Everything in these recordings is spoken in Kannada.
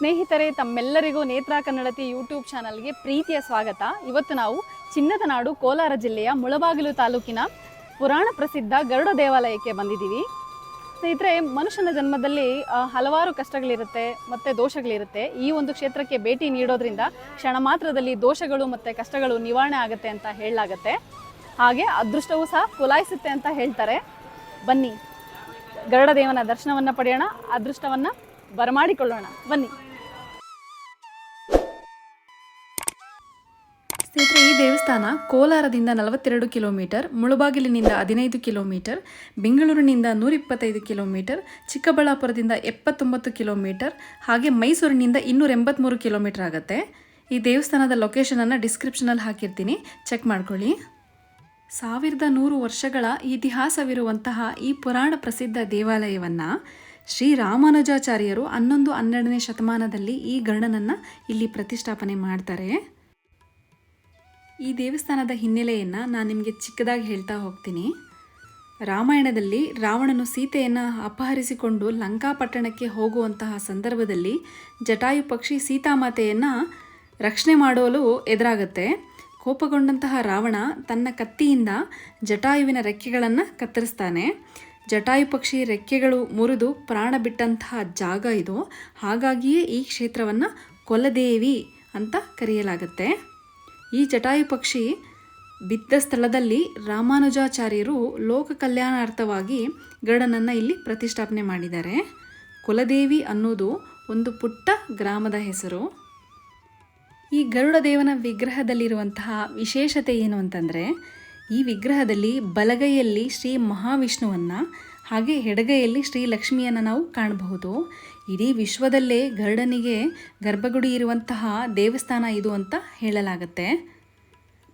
ಸ್ನೇಹಿತರೆ, ತಮ್ಮೆಲ್ಲರಿಗೂ ನೇತ್ರ ಕನ್ನಡತಿ ಯೂಟ್ಯೂಬ್ ಚಾನಲ್ಗೆ ಪ್ರೀತಿಯ ಸ್ವಾಗತ. ಇವತ್ತು ನಾವು ಚಿನ್ನದ ನಾಡು ಕೋಲಾರ ಜಿಲ್ಲೆಯ ಮುಳಬಾಗಿಲು ತಾಲೂಕಿನ ಪುರಾಣ ಪ್ರಸಿದ್ಧ ಗರುಡ ದೇವಾಲಯಕ್ಕೆ ಬಂದಿದ್ದೀವಿ. ಸ್ನೇಹಿತರೆ, ಮನುಷ್ಯನ ಜನ್ಮದಲ್ಲಿ ಹಲವಾರು ಕಷ್ಟಗಳಿರುತ್ತೆ, ಮತ್ತು ದೋಷಗಳಿರುತ್ತೆ. ಈ ಒಂದು ಕ್ಷೇತ್ರಕ್ಕೆ ಭೇಟಿ ನೀಡೋದ್ರಿಂದ ಕ್ಷಣ ಮಾತ್ರದಲ್ಲಿ ದೋಷಗಳು ಮತ್ತು ಕಷ್ಟಗಳು ನಿವಾರಣೆ ಆಗುತ್ತೆ ಅಂತ ಹೇಳಲಾಗತ್ತೆ. ಹಾಗೆ ಅದೃಷ್ಟವೂ ಸಹ ಕುಲಾಯಿಸುತ್ತೆ ಅಂತ ಹೇಳ್ತಾರೆ. ಬನ್ನಿ, ಗರುಡ ದೇವನ ದರ್ಶನವನ್ನು ಪಡೆಯೋಣ, ಅದೃಷ್ಟವನ್ನು ಬರಮಾಡಿಕೊಳ್ಳೋಣ. ಬನ್ನಿ. ಸ್ನೇಹಿತರೆ, ಈ ದೇವಸ್ಥಾನ ಕೋಲಾರದಿಂದ ನಲವತ್ತೆರಡು ಕಿಲೋಮೀಟರ್, ಮುಳುಬಾಗಿಲಿನಿಂದ ಹದಿನೈದು ಕಿಲೋಮೀಟರ್, ಬೆಂಗಳೂರಿನಿಂದ ನೂರಿಪ್ಪತ್ತೈದು ಕಿಲೋಮೀಟರ್, ಚಿಕ್ಕಬಳ್ಳಾಪುರದಿಂದ ಎಪ್ಪತ್ತೊಂಬತ್ತು ಕಿಲೋಮೀಟರ್, ಹಾಗೆ ಮೈಸೂರಿನಿಂದ ಇನ್ನೂರ ಎಂಬತ್ತ್ಮೂರು ಕಿಲೋಮೀಟರ್ ಆಗುತ್ತೆ. ಈ ದೇವಸ್ಥಾನದ ಲೊಕೇಶನನ್ನು ಡಿಸ್ಕ್ರಿಪ್ಷನಲ್ಲಿ ಹಾಕಿರ್ತೀನಿ. ಚೆಕ್ ಮಾಡ್ಕೊಳ್ಳಿ. ಸಾವಿರದ ನೂರು ವರ್ಷಗಳ ಇತಿಹಾಸವಿರುವಂತಹ ಈ ಪುರಾಣ ಪ್ರಸಿದ್ಧ ದೇವಾಲಯವನ್ನು ಶ್ರೀ ರಾಮಾನುಜಾಚಾರ್ಯರು ಹನ್ನೊಂದು ಹನ್ನೆರಡನೇ ಶತಮಾನದಲ್ಲಿ ಈ ಗರ್ಣನನ್ನು ಇಲ್ಲಿ ಪ್ರತಿಷ್ಠಾಪನೆ ಮಾಡ್ತಾರೆ. ಈ ದೇವಸ್ಥಾನದ ಹಿನ್ನೆಲೆಯನ್ನು ನಾನು ನಿಮಗೆ ಚಿಕ್ಕದಾಗಿ ಹೇಳ್ತಾ ಹೋಗ್ತೀನಿ. ರಾಮಾಯಣದಲ್ಲಿ ರಾವಣನು ಸೀತೆಯನ್ನು ಅಪಹರಿಸಿಕೊಂಡು ಲಂಕಾಪಟ್ಟಣಕ್ಕೆ ಹೋಗುವಂತಹ ಸಂದರ್ಭದಲ್ಲಿ ಜಟಾಯು ಪಕ್ಷಿ ಸೀತಾಮಾತೆಯನ್ನು ರಕ್ಷಣೆ ಮಾಡಲು ಎದುರಾಗುತ್ತೆ. ಕೋಪಗೊಂಡಂತಹ ರಾವಣ ತನ್ನ ಕತ್ತಿಯಿಂದ ಜಟಾಯುವಿನ ರೆಕ್ಕೆಗಳನ್ನು ಕತ್ತರಿಸ್ತಾನೆ. ಜಟಾಯು ಪಕ್ಷಿ ರೆಕ್ಕೆಗಳು ಮುರಿದು ಪ್ರಾಣ ಬಿಟ್ಟಂತಹ ಜಾಗ ಇದು. ಹಾಗಾಗಿಯೇ ಈ ಕ್ಷೇತ್ರವನ್ನು ಕೊಲದೇವಿ ಅಂತ ಕರೆಯಲಾಗುತ್ತೆ. ಈ ಜಟಾಯು ಪಕ್ಷಿ ಬಿದ್ದ ಸ್ಥಳದಲ್ಲಿ ರಾಮಾನುಜಾಚಾರ್ಯರು ಲೋಕ ಕಲ್ಯಾಣಾರ್ಥವಾಗಿ ಗರುಡನನ್ನು ಇಲ್ಲಿ ಪ್ರತಿಷ್ಠಾಪನೆ ಮಾಡಿದ್ದಾರೆ. ಕುಲದೇವಿ ಅನ್ನೋದು ಒಂದು ಪುಟ್ಟ ಗ್ರಾಮದ ಹೆಸರು. ಈ ಗರುಡ ದೇವನ ವಿಗ್ರಹದಲ್ಲಿರುವಂತಹ ವಿಶೇಷತೆ ಏನು ಅಂತಂದರೆ, ಈ ವಿಗ್ರಹದಲ್ಲಿ ಬಲಗೈಯಲ್ಲಿ ಶ್ರೀ ಮಹಾವಿಷ್ಣುವನ್ನು ಹಾಗೆ ಎಡಗೈಯಲ್ಲಿ ಶ್ರೀ ಲಕ್ಷ್ಮಿಯನ್ನು ನಾವು ಕಾಣಬಹುದು. ಇಡೀ ವಿಶ್ವದಲ್ಲೇ ಗರುಡನಿಗೆ ಗರ್ಭಗುಡಿ ಇರುವಂತಹ ದೇವಸ್ಥಾನ ಇದು ಅಂತ ಹೇಳಲಾಗತ್ತೆ.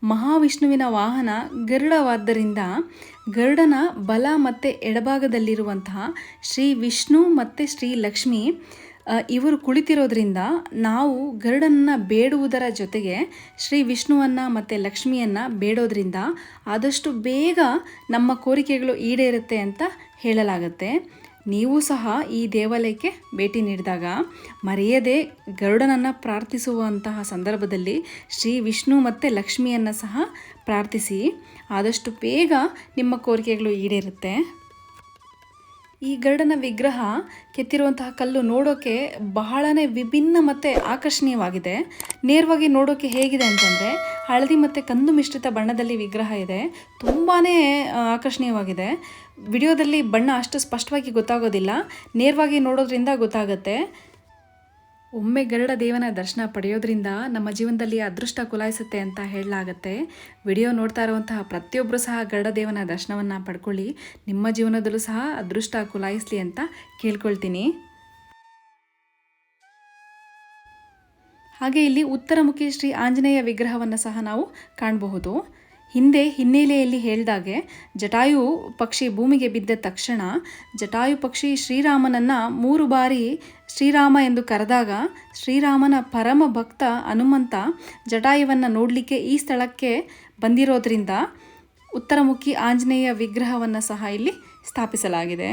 ಮಹಾವಿಷ್ಣುವಿನ ವಾಹನ ಗರುಡವಾದ್ದರಿಂದ ಗರುಡನ ಬಲ ಮತ್ತು ಎಡಭಾಗದಲ್ಲಿರುವಂತಹ ಶ್ರೀ ವಿಷ್ಣು ಮತ್ತು ಶ್ರೀ ಲಕ್ಷ್ಮಿ ಇವರು ಕುಳಿತಿರೋದ್ರಿಂದ ನಾವು ಗರುಡನನ್ನು ಬೇಡುವುದರ ಜೊತೆಗೆ ಶ್ರೀ ವಿಷ್ಣುವನ್ನು ಮತ್ತು ಲಕ್ಷ್ಮಿಯನ್ನು ಬೇಡೋದ್ರಿಂದ ಆದಷ್ಟು ಬೇಗ ನಮ್ಮ ಕೋರಿಕೆಗಳು ಈಡೇರುತ್ತೆ ಅಂತ ಹೇಳಲಾಗುತ್ತೆ. ನೀವು ಸಹ ಈ ದೇವಾಲಯಕ್ಕೆ ಭೇಟಿ ನೀಡಿದಾಗ ಮರೆಯದೆ ಗರುಡನನ್ನು ಪ್ರಾರ್ಥಿಸುವಂತಹ ಸಂದರ್ಭದಲ್ಲಿ ಶ್ರೀ ವಿಷ್ಣು ಮತ್ತು ಲಕ್ಷ್ಮಿಯನ್ನು ಸಹ ಪ್ರಾರ್ಥಿಸಿ, ಆದಷ್ಟು ಬೇಗ ನಿಮ್ಮ ಕೋರಿಕೆಗಳು ಈಡೇರುತ್ತೆ. ಈ ಗರುಡನ ವಿಗ್ರಹ ಕೆತ್ತಿರುವಂತಹ ಕಲ್ಲು ನೋಡೋಕೆ ಬಹಳನೇ ವಿಭಿನ್ನ ಮತ್ತು ಆಕರ್ಷಣೀಯವಾಗಿದೆ. ನೇರವಾಗಿ ನೋಡೋಕೆ ಹೇಗಿದೆ ಅಂತಂದರೆ ಹಳದಿ ಮತ್ತು ಕಂದು ಮಿಶ್ರಿತ ಬಣ್ಣದಲ್ಲಿ ವಿಗ್ರಹ ಇದೆ. ತುಂಬಾ ಆಕರ್ಷಣೀಯವಾಗಿದೆ. ವಿಡಿಯೋದಲ್ಲಿ ಬಣ್ಣ ಅಷ್ಟು ಸ್ಪಷ್ಟವಾಗಿ ಗೊತ್ತಾಗೋದಿಲ್ಲ. ನೇರವಾಗಿ ನೋಡೋದ್ರಿಂದ ಗೊತ್ತಾಗುತ್ತೆ. ಒಮ್ಮೆ ಗರುಡ ದೇವನ ದರ್ಶನ ಪಡೆಯೋದ್ರಿಂದ ನಮ್ಮ ಜೀವನದಲ್ಲಿ ಅದೃಷ್ಟ ಕುಲಾಯಿಸುತ್ತೆ ಅಂತ ಹೇಳಲಾಗತ್ತೆ. ವಿಡಿಯೋ ನೋಡ್ತಾ ಇರುವಂತಹ ಪ್ರತಿಯೊಬ್ಬರು ಸಹ ಗರುಡ ದೇವನ ದರ್ಶನವನ್ನು ಪಡ್ಕೊಳ್ಳಿ. ನಿಮ್ಮ ಜೀವನದಲ್ಲೂ ಸಹ ಅದೃಷ್ಟ ಕುಲಾಯಿಸಲಿ ಅಂತ ಕೇಳ್ಕೊಳ್ತೀನಿ. ಹಾಗೆ ಇಲ್ಲಿ ಉತ್ತರಮುಖಿ ಶ್ರೀ ಆಂಜನೇಯ ವಿಗ್ರಹವನ್ನು ಸಹ ನಾವು ಕಾಣಬಹುದು. ಹಿಂದೆ ಹಿನ್ನೆಲೆಯಲ್ಲಿ ಹೇಳಿದಾಗೆ, ಜಟಾಯು ಪಕ್ಷಿ ಭೂಮಿಗೆ ಬಿದ್ದ ತಕ್ಷಣ ಜಟಾಯು ಪಕ್ಷಿ ಶ್ರೀರಾಮನನ್ನು ಮೂರು ಬಾರಿ ಶ್ರೀರಾಮ ಎಂದು ಕರೆದಾಗ ಶ್ರೀರಾಮನ ಪರಮ ಭಕ್ತ ಹನುಮಂತ ಜಟಾಯುವನ್ನು ನೋಡಲಿಕ್ಕೆ ಈ ಸ್ಥಳಕ್ಕೆ ಬಂದಿರೋದ್ರಿಂದ ಉತ್ತರಮುಖಿ ಆಂಜನೇಯ ವಿಗ್ರಹವನ್ನು ಸಹ ಇಲ್ಲಿ ಸ್ಥಾಪಿಸಲಾಗಿದೆ.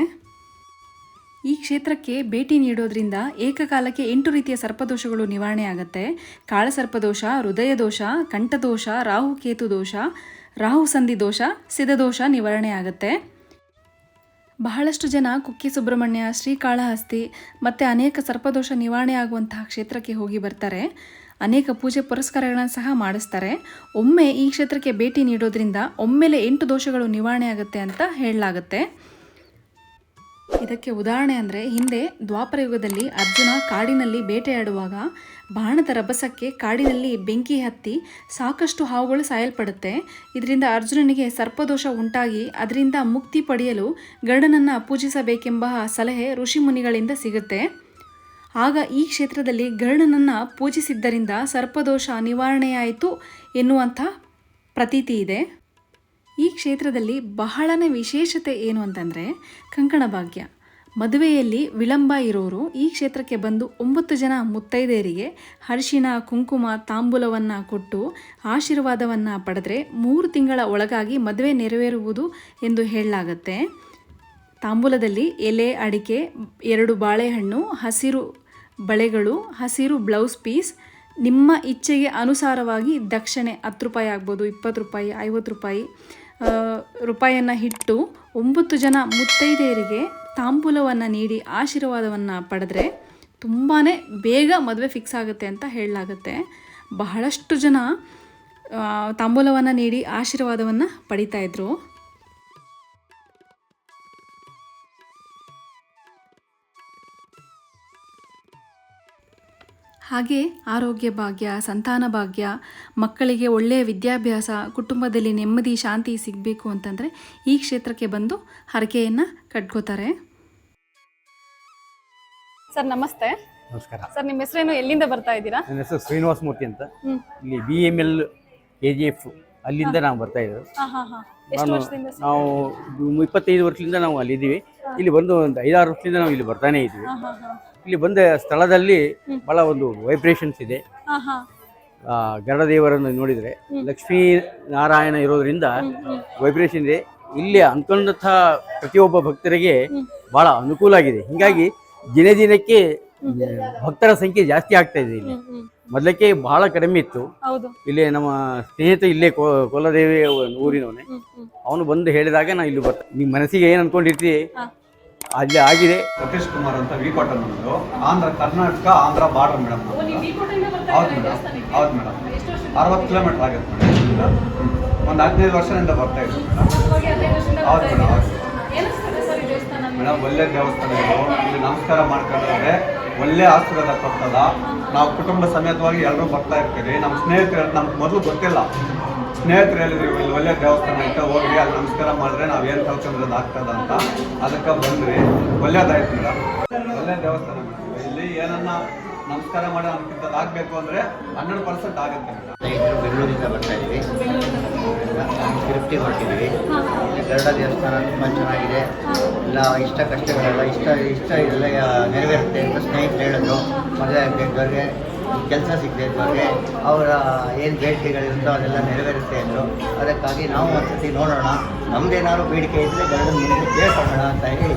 ಈ ಕ್ಷೇತ್ರಕ್ಕೆ ಭೇಟಿ ನೀಡೋದ್ರಿಂದ ಏಕಕಾಲಕ್ಕೆ ಎಂಟು ರೀತಿಯ ಸರ್ಪದೋಷಗಳು ನಿವಾರಣೆ ಆಗುತ್ತೆ. ಕಾಳಸರ್ಪದೋಷ ಹೃದಯ ದೋಷ ಕಂಠದೋಷ ರಾಹುಕೇತು ದೋಷ, ರಾಹು ಸಂಧಿ ದೋಷ ಸಿದ್ಧದೋಷ ನಿವಾರಣೆ ಆಗುತ್ತೆ. ಬಹಳಷ್ಟು ಜನ ಕುಕ್ಕೆ ಸುಬ್ರಹ್ಮಣ್ಯ ಶ್ರೀಕಾಳಹಸ್ತಿ ಮತ್ತು ಅನೇಕ ಸರ್ಪದೋಷ ನಿವಾರಣೆ ಆಗುವಂತಹ ಕ್ಷೇತ್ರಕ್ಕೆ ಹೋಗಿ ಬರ್ತಾರೆ. ಅನೇಕ ಪೂಜೆ ಪುರಸ್ಕಾರಗಳನ್ನು ಸಹ ಮಾಡಿಸ್ತಾರೆ. ಒಮ್ಮೆ ಈ ಕ್ಷೇತ್ರಕ್ಕೆ ಭೇಟಿ ನೀಡೋದ್ರಿಂದ ಒಮ್ಮೆಲೆ ಎಂಟು ದೋಷಗಳು ನಿವಾರಣೆ ಆಗುತ್ತೆ ಅಂತ ಹೇಳಲಾಗುತ್ತೆ. ಇದಕ್ಕೆ ಉದಾಹರಣೆ ಅಂದರೆ, ಹಿಂದೆ ದ್ವಾಪರ ಯುಗದಲ್ಲಿ ಅರ್ಜುನ ಕಾಡಿನಲ್ಲಿ ಬೇಟೆಯಾಡುವಾಗ ಬಾಣದ ರಭಸಕ್ಕೆ ಕಾಡಿನಲ್ಲಿ ಬೆಂಕಿ ಹತ್ತಿ ಸಾಕಷ್ಟು ಹಾವುಗಳು ಸಾಯಲ್ಪಡುತ್ತೆ. ಇದರಿಂದ ಅರ್ಜುನನಿಗೆ ಸರ್ಪದೋಷ ಉಂಟಾಗಿ ಅದರಿಂದ ಮುಕ್ತಿ ಪಡೆಯಲು ಗರುಡನನ್ನು ಪೂಜಿಸಬೇಕೆಂಬ ಸಲಹೆ ಋಷಿಮುನಿಗಳಿಂದ ಸಿಗುತ್ತೆ. ಆಗ ಈ ಕ್ಷೇತ್ರದಲ್ಲಿ ಗರುಡನನ್ನು ಪೂಜಿಸಿದ್ದರಿಂದ ಸರ್ಪದೋಷ ನಿವಾರಣೆಯಾಯಿತು ಎನ್ನುವಂಥ ಪ್ರತೀತಿ ಇದೆ. ಈ ಕ್ಷೇತ್ರದಲ್ಲಿ ಬಹಳನೇ ವಿಶೇಷತೆ ಏನು ಅಂತಂದರೆ ಕಂಕಣ ಭಾಗ್ಯ. ಮದುವೆಯಲ್ಲಿ ವಿಳಂಬ ಇರೋರು ಈ ಕ್ಷೇತ್ರಕ್ಕೆ ಬಂದು ಒಂಬತ್ತು ಜನ ಮುತ್ತೈದೆಯರಿಗೆ ಅರಿಶಿನ ಕುಂಕುಮ, ತಾಂಬೂಲವನ್ನು ಕೊಟ್ಟು ಆಶೀರ್ವಾದವನ್ನು ಪಡೆದ್ರೆ ಮೂರು ತಿಂಗಳ ಒಳಗಾಗಿ ಮದುವೆ ನೆರವೇರುವುದು ಎಂದು ಹೇಳಲಾಗತ್ತೆ. ತಾಂಬೂಲದಲ್ಲಿ ಎಲೆ, ಅಡಿಕೆ, ಎರಡು ಬಾಳೆಹಣ್ಣು, ಹಸಿರು ಬಳೆಗಳು, ಹಸಿರು ಬ್ಲೌಸ್ ಪೀಸ್, ನಿಮ್ಮ ಇಚ್ಛೆಗೆ ಅನುಸಾರವಾಗಿ ದಕ್ಷಿಣೆ ಹತ್ತು ರೂಪಾಯಿ ಆಗ್ಬೋದು, ಇಪ್ಪತ್ತು ರೂಪಾಯಿ, ಐವತ್ತು ರೂಪಾಯಿ. ರೂಪಾಯಿಯನ್ನು ಇಟ್ಟು ಒಂಬತ್ತು ಜನ ಮುತ್ತೈದೆಯರಿಗೆ ತಾಂಬೂಲವನ್ನು ನೀಡಿ ಆಶೀರ್ವಾದವನ್ನು ಪಡೆದ್ರೆ ತುಂಬಾ ಬೇಗ ಮದುವೆ ಫಿಕ್ಸ್ ಆಗುತ್ತೆ ಅಂತ ಹೇಳಲಾಗುತ್ತೆ. ಬಹಳಷ್ಟು ಜನ ತಾಂಬೂಲವನ್ನು ನೀಡಿ ಆಶೀರ್ವಾದವನ್ನು ಪಡಿತಾ ಹಾಗೆ ಆರೋಗ್ಯ ಭಾಗ್ಯ ಸಂತಾನ ಭಾಗ್ಯ ಮಕ್ಕಳಿಗೆ ಒಳ್ಳೆಯ ವಿದ್ಯಾಭ್ಯಾಸ ಕುಟುಂಬದಲ್ಲಿ ನೆಮ್ಮದಿ ಶಾಂತಿ ಸಿಗಬೇಕು ಅಂತಂದರೆ ಈ ಕ್ಷೇತ್ರಕ್ಕೆ ಬಂದು ಹರಕೆಯನ್ನು ಕಟ್ಕೋತಾರೆ. ಸರ್ ನಮಸ್ತೆ. ನಮಸ್ಕಾರ. ಸರ್ ನಿಮ್ಮ ಹೆಸರೇನು? ಎಲ್ಲಿಂದ ಬರ್ತಾ ಇದ್ದೀರಾ? ನನ್ನ ಹೆಸರು ಶ್ರೀನಿವಾಸ ಮೂರ್ತಿ ಅಂತ. ಇಲ್ಲಿ B M L K G F ಅಲ್ಲಿಂದ ನಾವು ಬರ್ತಾ ಇದ್ದೇವೆ ನಾನು ನಾವು ಇಪ್ಪತ್ತೈದು ವರ್ಷದಿಂದ ನಾವು ಅಲ್ಲಿದ್ದೀವಿ. ಇಲ್ಲಿ ಬಂದು ಒಂದು ಐದಾರು ವರ್ಷದಿಂದ ನಾವು ಇಲ್ಲಿ ಬರ್ತಾನೆ ಇದ್ದೀವಿ. ಇಲ್ಲಿ ಬಂದ ಸ್ಥಳದಲ್ಲಿ ಬಹಳ ಒಂದು ವೈಬ್ರೇಷನ್ಸ್ ಇದೆ. ಗರಡದೇವರನ್ನು ನೋಡಿದರೆ ಲಕ್ಷ್ಮೀ ನಾರಾಯಣ ಇರೋದ್ರಿಂದ ವೈಬ್ರೇಷನ್ ಇದೆ. ಇಲ್ಲಿ ಅಂದ್ಕೊಂಡಂಥ ಪ್ರತಿಯೊಬ್ಬ ಭಕ್ತರಿಗೆ ಬಹಳ ಅನುಕೂಲ ಆಗಿದೆ. ಹೀಗಾಗಿ ದಿನ ದಿನಕ್ಕೆ ಭಕ್ತರ ಸಂಖ್ಯೆ ಜಾಸ್ತಿ ಆಗ್ತಾ ಇದೆ ಇಲ್ಲಿ. ಮೊದಲಕ್ಕೆ ಬಹಳ ಕಡಿಮೆ ಇತ್ತು. ಹೌದು. ಇಲ್ಲಿ ನಮ್ಮ ಸ್ನೇಹಿತ ಇಲ್ಲೇ ಕೋ ಕೋಲದೇವಿ ಊರಿನವನೇ. ಅವನು ಬಂದು ಹೇಳಿದಾಗ ನಾ ಇಲ್ಲಿ ಬರ್ತಾ. ನಿಮ್ಮ ಮನಸ್ಸಿಗೆ ಏನು ಅನ್ಕೊಂಡಿರ್ತಿ ಅಲ್ಲಿ ಆಗಿದೆ. ಸತೀಶ್ ಕುಮಾರ್ ಅಂತ ವಿ ಕಾಟನ್ ನಮ್ಮದು ಆಂಧ್ರ ಕರ್ನಾಟಕ ಆಂಧ್ರ ಬಾರ್ಡರ್ ಮೇಡಮ್ ಹೌದು ಮೇಡಮ್ ಹೌದು ಮೇಡಮ್ ಅರವತ್ತು ಕಿಲೋಮೀಟರ್ ಆಗುತ್ತೆ ಮೇಡಮ್ ಒಂದು ಹದಿನೈದು ವರ್ಷದಿಂದ ಬರ್ತಾ ಇದ್ದೀವಿ ಮೇಡಮ್ ಹೌದು ಮೇಡಮ್ ಹೌದು. ಮೇಡಮ್ ಒಳ್ಳೆ ದೇವಸ್ಥಾನ ಇದು ಇಲ್ಲಿ ನಮಸ್ಕಾರ ಮಾಡ್ಕೊಂಡ್ರೆ ಒಳ್ಳೆ ಆಶೀರ್ವಾದ ಕೊಡ್ತದ. ನಾವು ಕುಟುಂಬ ಸಮೇತವಾಗಿ ಎಲ್ಲರೂ ಬರ್ತಾ ಇರ್ತೀವಿ ನಮ್ಮ ಸ್ನೇಹಿತರು, ನಮ್ಗೆ ಮೊದಲು ಗೊತ್ತಿಲ್ಲ. ಸ್ನೇಹಿತರು ಹೇಳಿದ್ರಿ, ಇಲ್ಲಿ ಒಳ್ಳೆ ದೇವಸ್ಥಾನ ಇತ್ತು ಹೋಗಿ ಅಲ್ಲಿ ನಮಸ್ಕಾರ ಮಾಡಿದ್ರೆ ನಾವು ಏನು ಕಲ್ತ್ಕೊಂಡ್ರದ್ದು ಆಗ್ತದ ಅಂತ. ಅದಕ್ಕೆ ಬಂದ್ರಿ ಒಳ್ಳೇದಾಯ್ತು ಮೇಡಮ್ ಒಳ್ಳೆ ದೇವಸ್ಥಾನ ಇಲ್ಲಿ ಏನನ್ನ ನಮಸ್ಕಾರ ಮಾಡಿ ನಮ್ಗಿಂತದ್ದು ಆಗಬೇಕು ಅಂದರೆ ಹನ್ನೆರಡು ಪರ್ಸೆಂಟ್ ಆಗುತ್ತೆ ಮೇಡಮ್ ಬೆಂಗಳೂರಿಂದ ಬರ್ತಾ ಇದ್ದೀವಿ ತಿರುಪತಿ ಕೊಟ್ಟಿದ್ದೀವಿ ಗರುಡ ದೇವಸ್ಥಾನ ತುಂಬ ಚೆನ್ನಾಗಿದೆ. ಎಲ್ಲ ಇಷ್ಟ ಕಷ್ಟಗಳೆಲ್ಲ ಇಷ್ಟ ಇಷ್ಟ ಎಲ್ಲ ನೆರವೇರುತ್ತೆ ಅಂತ ಸ್ನೇಹಿತರು ಹೇಳಿದ್ರು. ಮದುವೆ ಆಗಬೇಕವ್ರಿಗೆ ಕೆಲಸ ಸಿಗದೆ ಇದ್ದವ್ರಿಗೆ ಅವರ ಏನು ಬೇಡಿಕೆಗಳಿರುತ್ತೋ ಅದೆಲ್ಲ ನೆರವೇರುತ್ತೆ ಅಂದರು. ಅದಕ್ಕಾಗಿ ನಾವು ಒಂದ್ಸತಿ ನೋಡೋಣ. ನಮ್ದೇನಾದ್ರು ಬೇಡಿಕೆ ಇದ್ದರೆ ಗರುಡನ ಮುಂದೆ ಕೇಳ್ಕೊಳ್ಳೋಣ ಅಂತ ಹೇಳಿ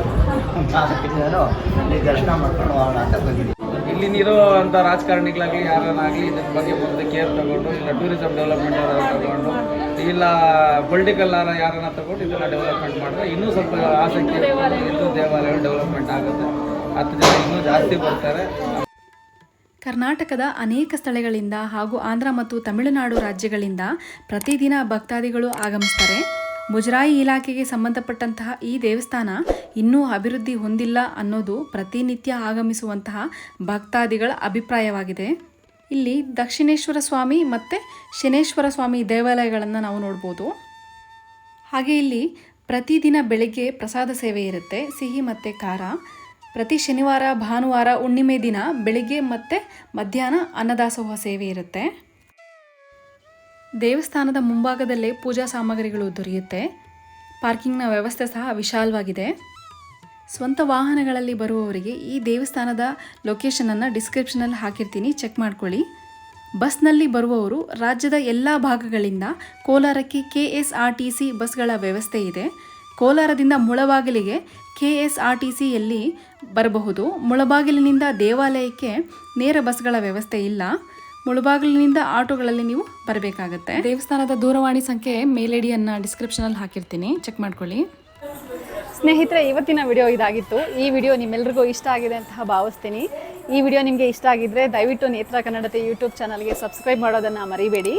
ನಾನು ಅಲ್ಲಿ ದರ್ಶನ ಮಾಡ್ಕೊಂಡು ಹೋಗೋಣ ಅಂತ ಬಂದಿದ್ದೀವಿ ಇಲ್ಲಿರೋ ಅಂಥ ರಾಜಕಾರಣಿಗಳಾಗಲಿ, ಯಾರನ್ನಾಗಲಿ ಇದ್ರ ಬಗ್ಗೆ ಮುಂದೆ ಕೇರ್ ತಗೊಂಡು, ಇಲ್ಲ ಟೂರಿಸಂ ಡೆವಲಪ್ಮೆಂಟ್ ತಗೊಂಡು, ಇಲ್ಲ ಪೊಲಿಟಿಕಲ್ ಯಾರನ್ನ ತಗೊಂಡು ಇದನ್ನ ಡೆವಲಪ್ಮೆಂಟ್ ಮಾಡಿದ್ರೆ ಇನ್ನೂ ಸ್ವಲ್ಪ ಆಸಕ್ತಿ ಇನ್ನೂ ದೇವಾಲಯಗಳು ಡೆವಲಪ್ಮೆಂಟ್ ಆಗುತ್ತೆ. ಹತ್ತು ಜನ ಇನ್ನೂ ಜಾಸ್ತಿ ಬರ್ತಾರೆ. ಕರ್ನಾಟಕದ ಅನೇಕ ಸ್ಥಳಗಳಿಂದ ಹಾಗೂ ಆಂಧ್ರ ಮತ್ತು ತಮಿಳುನಾಡು ರಾಜ್ಯಗಳಿಂದ ಪ್ರತಿದಿನ ಭಕ್ತಾದಿಗಳು ಆಗಮಿಸ್ತಾರೆ. ಮುಜರಾಯಿ ಇಲಾಖೆಗೆ ಸಂಬಂಧಪಟ್ಟಂತಹ ಈ ದೇವಸ್ಥಾನ ಇನ್ನೂ ಅಭಿವೃದ್ಧಿ ಹೊಂದಿಲ್ಲ ಅನ್ನೋದು ಪ್ರತಿನಿತ್ಯ ಆಗಮಿಸುವಂತಹ ಭಕ್ತಾದಿಗಳ ಅಭಿಪ್ರಾಯವಾಗಿದೆ. ಇಲ್ಲಿ ದಕ್ಷಿಣೇಶ್ವರ ಸ್ವಾಮಿ ಮತ್ತು ಶನೇಶ್ವರ ಸ್ವಾಮಿ ದೇವಾಲಯಗಳನ್ನು ನಾವು ನೋಡ್ಬೋದು. ಹಾಗೆ ಇಲ್ಲಿ ಪ್ರತಿದಿನ ಬೆಳಗ್ಗೆ ಪ್ರಸಾದ ಸೇವೆ ಇರುತ್ತೆ, ಸಿಹಿ ಮತ್ತು ಖಾರ. ಪ್ರತಿ ಶನಿವಾರ, ಭಾನುವಾರ, ಹುಣ್ಣಿಮೆ ದಿನ ಬೆಳಿಗ್ಗೆ ಮತ್ತು ಮಧ್ಯಾಹ್ನ ಅನ್ನದಾಸೋಹ ಸೇವೆ ಇರುತ್ತೆ. ದೇವಸ್ಥಾನದ ಮುಂಭಾಗದಲ್ಲೇ ಪೂಜಾ ಸಾಮಗ್ರಿಗಳು ದೊರೆಯುತ್ತೆ. ಪಾರ್ಕಿಂಗ್ನ ವ್ಯವಸ್ಥೆ ಸಹ ವಿಶಾಲವಾಗಿದೆ. ಸ್ವಂತ ವಾಹನಗಳಲ್ಲಿ ಬರುವವರಿಗೆ ಈ ದೇವಸ್ಥಾನದ ಲೊಕೇಶನನ್ನು ಡಿಸ್ಕ್ರಿಪ್ಷನಲ್ಲಿ ಹಾಕಿರ್ತೀನಿ, ಚೆಕ್ ಮಾಡ್ಕೊಳ್ಳಿ. ಬಸ್ನಲ್ಲಿ ಬರುವವರು ರಾಜ್ಯದ ಎಲ್ಲ ಭಾಗಗಳಿಂದ ಕೋಲಾರಕ್ಕೆ K S R T C ಬಸ್ಗಳ ವ್ಯವಸ್ಥೆ ಇದೆ. ಕೋಲಾರದಿಂದ ಮುಳಬಾಗಿಲಿಗೆ ಕೆ ಎಸ್ ಆರ್ ಟಿ ಸಿಯಲ್ಲಿ ಬರಬಹುದು. ಮುಳಬಾಗಿಲಿನಿಂದ ದೇವಾಲಯಕ್ಕೆ ನೇರ ಬಸ್ಗಳ ವ್ಯವಸ್ಥೆ ಇಲ್ಲ. ಮುಳಬಾಗಿಲಿನಿಂದ ಆಟೋಗಳಲ್ಲಿ ನೀವು ಬರಬೇಕಾಗತ್ತೆ. ದೇವಸ್ಥಾನದ ದೂರವಾಣಿ ಸಂಖ್ಯೆ ಮೇಲೇಡಿಯನ್ನು ಡಿಸ್ಕ್ರಿಪ್ಷನಲ್ಲಿ ಹಾಕಿರ್ತೀನಿ. ಚೆಕ್ ಮಾಡ್ಕೊಳ್ಳಿ. ಸ್ನೇಹಿತರೆ ಇವತ್ತಿನ ವಿಡಿಯೋ ಇದಾಗಿತ್ತು. ಈ ವಿಡಿಯೋ ನಿಮ್ಮೆಲ್ರಿಗೂ ಇಷ್ಟ ಆಗಿದೆ ಅಂತ ಭಾವಿಸ್ತೀನಿ. ಈ ವಿಡಿಯೋ ನಿಮಗೆ ಇಷ್ಟ ಆಗಿದ್ರೆ ದಯವಿಟ್ಟು ನೇತ್ರ ಕನ್ನಡತೆ ಯೂಟ್ಯೂಬ್ ಚಾನಲ್ಗೆ ಸಬ್ಸ್ಕ್ರೈಬ್ ಮಾಡೋದನ್ನು ಮರಿಬೇಡಿ.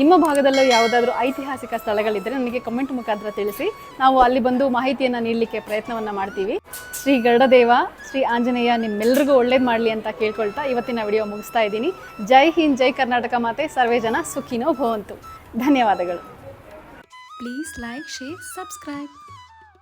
ನಿಮ್ಮ ಭಾಗದಲ್ಲೂ ಯಾವುದಾದ್ರೂ ಐತಿಹಾಸಿಕ ಸ್ಥಳಗಳಿದ್ದರೆ ನನಗೆ ಕಮೆಂಟ್ ಮುಖಾಂತರ ತಿಳಿಸಿ. ನಾವು ಅಲ್ಲಿ ಬಂದು ಮಾಹಿತಿಯನ್ನು ನೀಡಲಿಕ್ಕೆ ಪ್ರಯತ್ನವನ್ನು ಮಾಡ್ತೀವಿ. ಶ್ರೀ ಗರುಡದೇವ, ಶ್ರೀ ಆಂಜನೇಯ ನಿಮ್ಮೆಲ್ಲರಿಗೂ ಒಳ್ಳೇದು ಮಾಡಲಿ ಅಂತ ಕೇಳ್ಕೊಳ್ತಾ ಇವತ್ತಿನ ವಿಡಿಯೋ ಮುಗಿಸ್ತಾ ಇದ್ದೀನಿ. ಜೈ ಹಿಂದ್, ಜೈ ಕರ್ನಾಟಕ ಮಾತೆ, ಸರ್ವೇ ಜನ ಸುಖಿನೋ ಭವಂತು. ಧನ್ಯವಾದಗಳು. Please like share subscribe